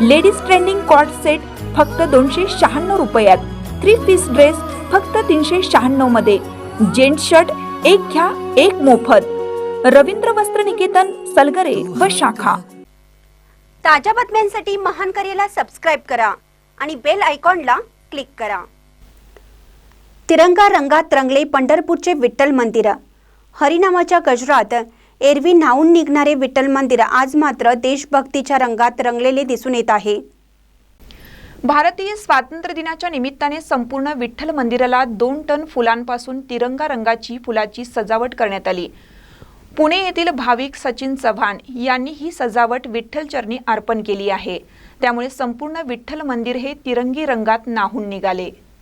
Ladies trending coat set फक्त दोनशे शहाण्णव रुपयात. थ्री पीस ड्रेस फक्त तीनशे शहाण्णवमध्ये. जेंट्स शर्ट एक घ्या एक मोफत. रवींद्र वस्त्र निकेतन सलगरे व शाखा. ताज्या बातम्यांसाठी महान करेला सबस्क्राईब करा आणि बेल आयकॉनला क्लिक करा. तिरंगा रंगात रंगले पंढरपूरचे विठ्ठल मंदिर. हरिनामाच्या गजरात एरवी न्हावून निघणारे विठ्ठल मंदिर आज मात्र देशभक्तीच्या रंगात रंगलेले दिसून येत आहे. भारतीय स्वातंत्र्य दिनाच्या निमित्ताने संपूर्ण विठ्ठल मंदिराला दोन टन फुलांपासून तिरंगा रंगाची फुलाची सजावट करण्यात आली. पुणे येथील भाविक सचिन चव्हाण यांनी ही सजावट विठ्ठल चरणी अर्पण केली आहे. त्यामुळे संपूर्ण विठ्ठल मंदिर हे तिरंगी रंगात नाहून निघाले.